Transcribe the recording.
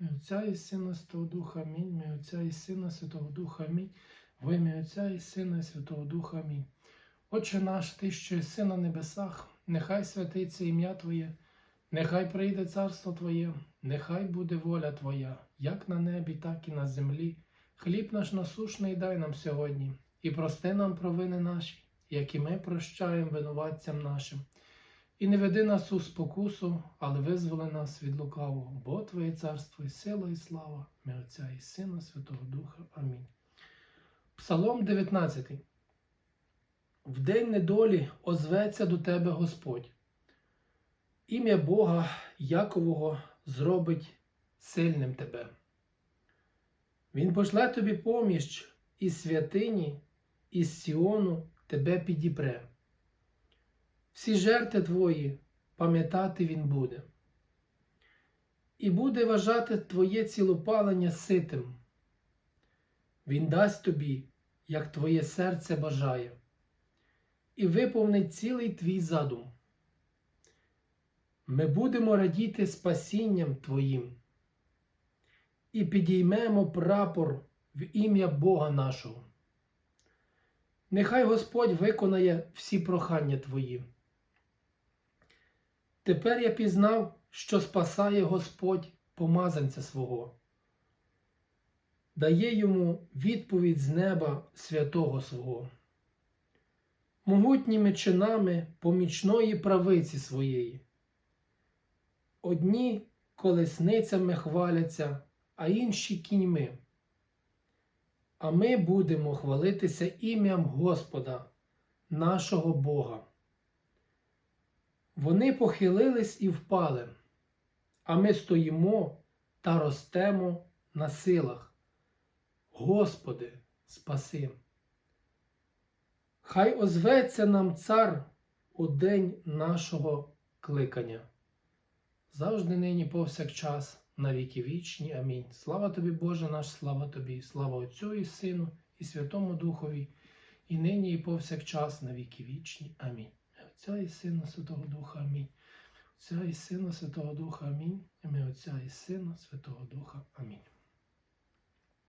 Ми Отця і Сина Святого Духа, Амінь. Ми Отця і Сина Святого Духа, Амінь. В ім'я Отця і Сина і Святого Духа, Амінь. Отче наш, Ти, що єси на небесах, нехай святиться ім'я Твоє, нехай прийде царство Твоє, нехай буде воля Твоя, як на небі, так і на землі. Хліб наш насушний дай нам сьогодні, і прости нам провини наші, як і ми прощаємо винуватцям нашим. І не веди нас у спокусу, але визволи нас від лукавого, бо Твоє царство і сила, і слава, ми Отця і Сина, Святого Духа. Амінь. Псалом 19. В день недолі озветься до тебе Господь. Ім'я Бога Якового зробить сильним тебе. Він пошле тобі поміч із святині, із Сіону тебе підіпре. Всі жерти твої пам'ятати він буде, і буде вважати твоє цілопалення ситим. Він дасть тобі, як твоє серце бажає, і виповнить цілий твій задум. Ми будемо радіти спасінням Твоїм і підіймемо прапор в ім'я Бога нашого. Нехай Господь виконає всі прохання Твої. Тепер я пізнав, що спасає Господь помазанця свого, дає йому відповідь з неба святого свого, могутніми чинами помічної правиці своєї. Одні колесницями хваляться, а інші кіньми. А ми будемо хвалитися ім'ям Господа, нашого Бога. Вони похилились і впали, а ми стоїмо та ростемо на силах. Господи, спаси. Хай озветься нам цар у день нашого кликання. Завжди нині повсякчас, на віки вічні. Амінь. Слава тобі, Боже наш, слава тобі, слава Отцю і Сину, і Святому Духові, і нині, і повсякчас, на віки вічні. Амінь. Отця і Сина Святого Духа, Амінь. Отця і Сина Святого Духа, Амінь. Ім'я Отця і Сина Святого Духа. Амінь.